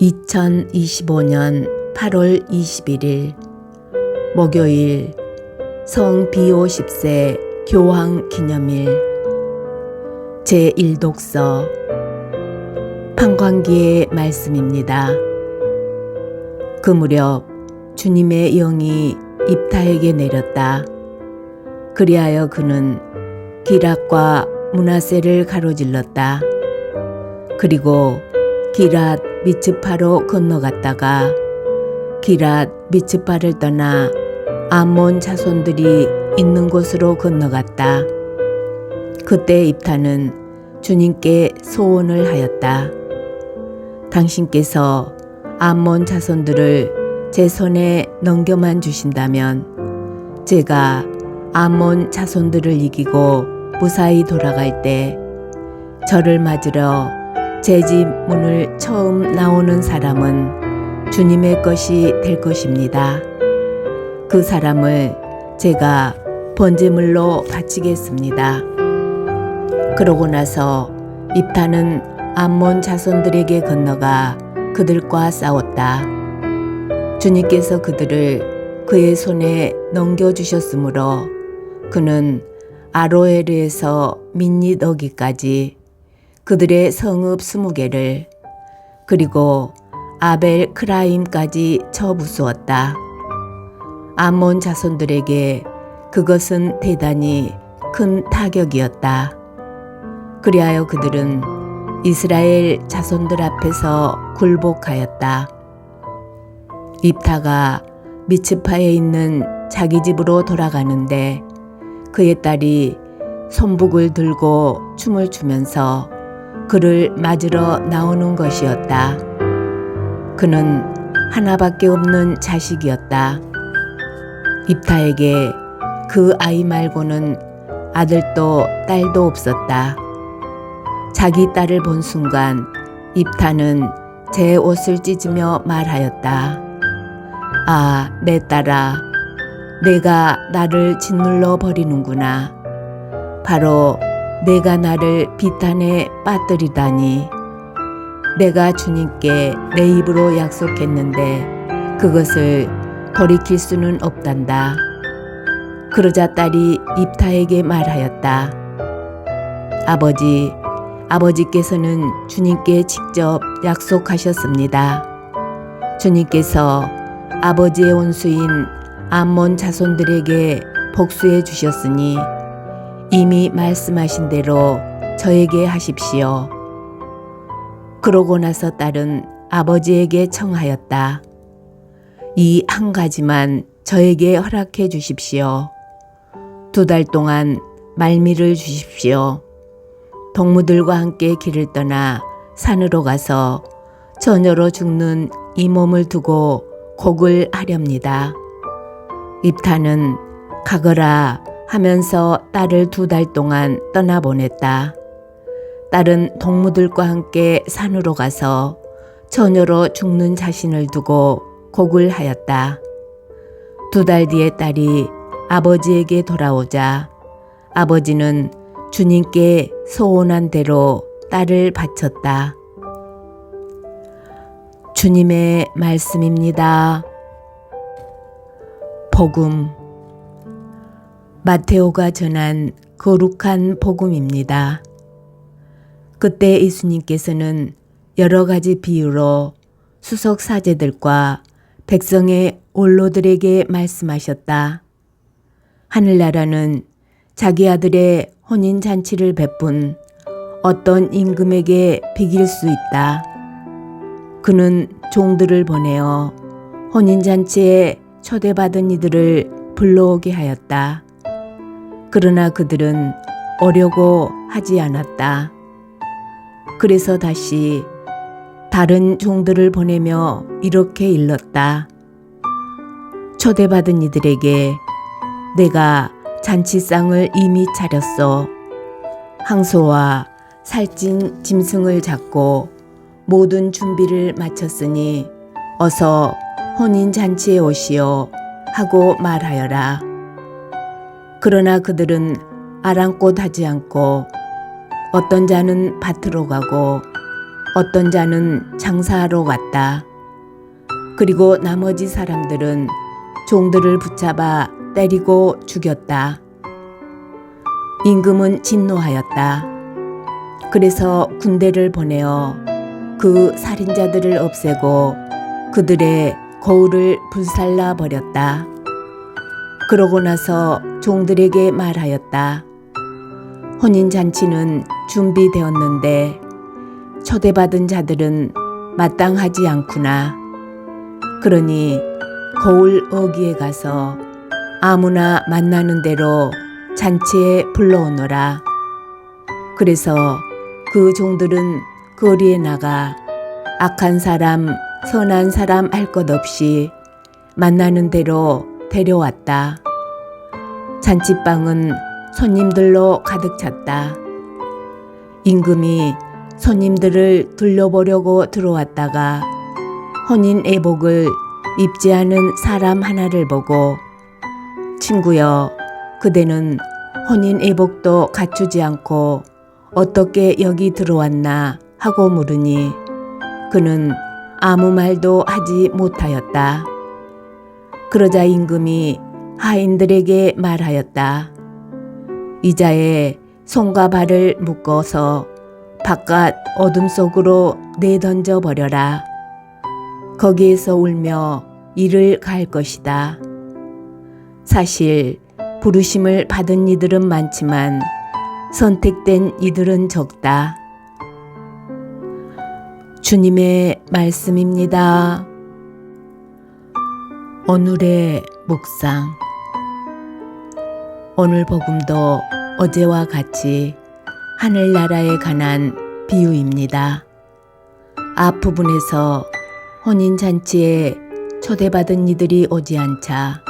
2025년 8월 21일 목요일 성 비오 10세 교황 기념일 제1독서 판광기의 말씀입니다. 그 무렵 주님의 영이 입타에게 내렸다. 그리하여 그는 기락과 문하세를 가로질렀다. 그리고 기랏 미츠파로 건너갔다가 기랏 미츠파를 떠나 암몬 자손들이 있는 곳으로 건너갔다. 그때 입타는 주님께 소원을 하였다. 당신께서 암몬 자손들을 제 손에 넘겨만 주신다면 제가 암몬 자손들을 이기고 무사히 돌아갈 때 저를 맞으러 제 집 문을 처음 나오는 사람은 주님의 것이 될 것입니다. 그 사람을 제가 번제물로 바치겠습니다. 그러고 나서 입타는 암몬 자손들에게 건너가 그들과 싸웠다. 주님께서 그들을 그의 손에 넘겨주셨으므로 그는 아로에르에서 민닛 어기까지 그들의 성읍 스무 개를 그리고 아벨 크라임까지 쳐 부수었다. 암몬 자손들에게 그것은 대단히 큰 타격이었다. 그리하여 그들은 이스라엘 자손들 앞에서 굴복하였다. 입타가 미츠파에 있는 자기 집으로 돌아가는데 그의 딸이 손북을 들고 춤을 추면서 그를 맞으러 나오는 것이었다. 그는 하나밖에 없는 자식이었다. 입타에게 그 아이 말고는 아들도 딸도 없었다. 자기 딸을 본 순간 입타는 제 옷을 찢으며 말하였다. 아, 내 딸아, 내가 나를 짓눌러 버리는구나. 바로 내가 나를 비탄에 빠뜨리다니. 내가 주님께 내 입으로 약속했는데 그것을 돌이킬 수는 없단다. 그러자 딸이 입타에게 말하였다. 아버지, 아버지께서는 주님께 직접 약속하셨습니다. 주님께서 아버지의 원수인 암몬 자손들에게 복수해 주셨으니 이미 말씀하신 대로 저에게 하십시오. 그러고 나서 딸은 아버지에게 청하였다. 이 한 가지만 저에게 허락해 주십시오. 두 달 동안 말미를 주십시오. 동무들과 함께 길을 떠나 산으로 가서 처녀로 죽는 이 몸을 두고 곡을 하렵니다. 입타는 가거라 하면서 딸을 두 달 동안 떠나보냈다. 딸은 동무들과 함께 산으로 가서 처녀로 죽는 자신을 두고 곡을 하였다. 두 달 뒤에 딸이 아버지에게 돌아오자 아버지는 주님께 소원한 대로 딸을 바쳤다. 주님의 말씀입니다. 복음 마테오가 전한 거룩한 복음입니다. 그때 예수님께서는 여러 가지 비유로 수석 사제들과 백성의 원로들에게 말씀하셨다. 하늘나라는 자기 아들의 혼인 잔치를 베푼 어떤 임금에게 비길 수 있다. 그는 종들을 보내어 혼인 잔치에 초대받은 이들을 불러오게 하였다. 그러나 그들은 오려고 하지 않았다. 그래서 다시 다른 종들을 보내며 이렇게 일렀다. 초대받은 이들에게 내가 잔치상을 이미 차렸어. 항소와 살찐 짐승을 잡고 모든 준비를 마쳤으니 어서 혼인 잔치에 오시오 하고 말하여라. 그러나 그들은 아랑곳 하지 않고 어떤 자는 밭으로 가고 어떤 자는 장사하러 갔다. 그리고 나머지 사람들은 종들을 붙잡아 때리고 죽였다. 임금은 진노하였다. 그래서 군대를 보내어 그 살인자들을 없애고 그들의 거울을 불살라 버렸다. 그러고 나서 종들에게 말하였다. 혼인잔치는 준비되었는데 초대받은 자들은 마땅하지 않구나. 그러니 거울 어귀에 가서 아무나 만나는 대로 잔치에 불러오너라. 그래서 그 종들은 거리에 나가 악한 사람, 선한 사람 할 것 없이 만나는 대로 데려왔다. 잔치방은 손님들로 가득 찼다. 임금이 손님들을 둘러보려고 들어왔다가 혼인 애복을 입지 않은 사람 하나를 보고 친구여, 그대는 혼인 애복도 갖추지 않고 어떻게 여기 들어왔나 하고 물으니 그는 아무 말도 하지 못하였다. 그러자 임금이 하인들에게 말하였다. 이자에 손과 발을 묶어서 바깥 어둠 속으로 내던져 버려라. 거기에서 울며 이를 갈 것이다. 사실 부르심을 받은 이들은 많지만 선택된 이들은 적다. 주님의 말씀입니다. 오늘의 묵상 오늘 복음도 어제와 같이 하늘나라에 관한 비유입니다. 앞부분에서 혼인잔치에 초대받은 이들이 오지 않자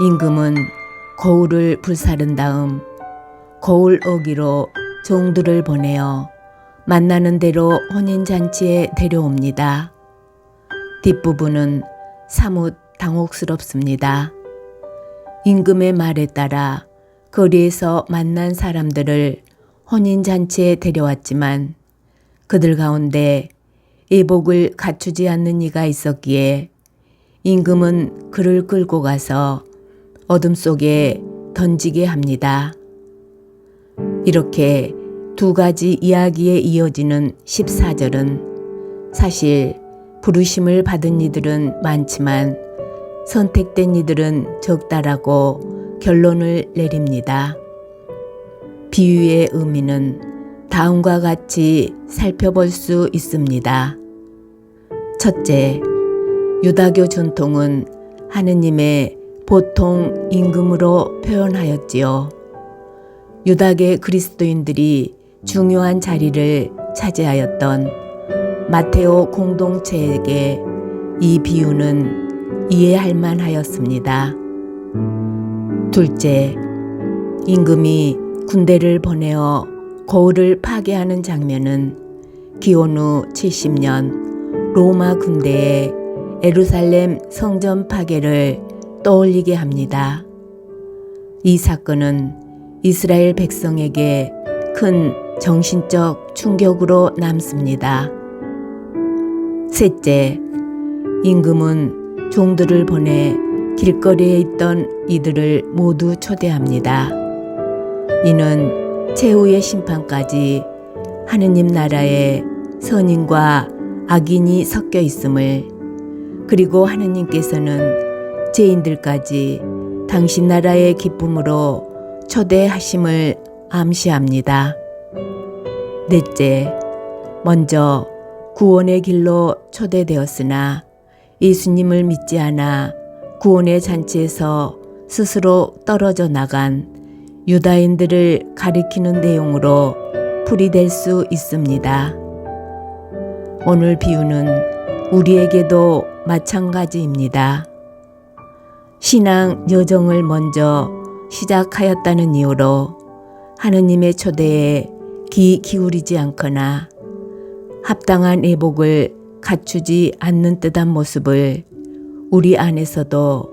임금은 거울을 불사른 다음 거울 어기로 종들을 보내어 만나는 대로 혼인잔치에 데려옵니다. 뒷부분은 사뭇 당혹스럽습니다. 임금의 말에 따라 거리에서 만난 사람들을 혼인잔치에 데려왔지만 그들 가운데 예복을 갖추지 않는 이가 있었기에 임금은 그를 끌고 가서 어둠 속에 던지게 합니다. 이렇게 두 가지 이야기에 이어지는 14절은 사실 부르심을 받은 이들은 많지만 선택된 이들은 적다라고 결론을 내립니다. 비유의 의미는 다음과 같이 살펴볼 수 있습니다. 첫째, 유다교 전통은 하느님의 보통 임금으로 표현하였지요. 유다계 그리스도인들이 중요한 자리를 차지하였던 마테오 공동체에게 이 비유는 이해할 만하였습니다. 둘째, 임금이 군대를 보내어 거울을 파괴하는 장면은 기원 후 70년 로마 군대의 에루살렘 성전 파괴를 떠올리게 합니다. 이 사건은 이스라엘 백성에게 큰 정신적 충격으로 남습니다. 셋째, 임금은 종들을 보내 길거리에 있던 이들을 모두 초대합니다. 이는 최후의 심판까지 하느님 나라에 선인과 악인이 섞여 있음을 그리고 하느님께서는 죄인들까지 당신 나라의 기쁨으로 초대하심을 암시합니다. 넷째, 먼저 구원의 길로 초대되었으나 예수님을 믿지 않아 구원의 잔치에서 스스로 떨어져 나간 유다인들을 가리키는 내용으로 풀이될 수 있습니다. 오늘 비유는 우리에게도 마찬가지입니다. 신앙 여정을 먼저 시작하였다는 이유로 하느님의 초대에 귀 기울이지 않거나 합당한 애복을 갖추지 않는 듯한 모습을 우리 안에서도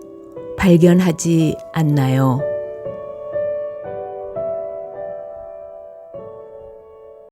발견하지 않나요?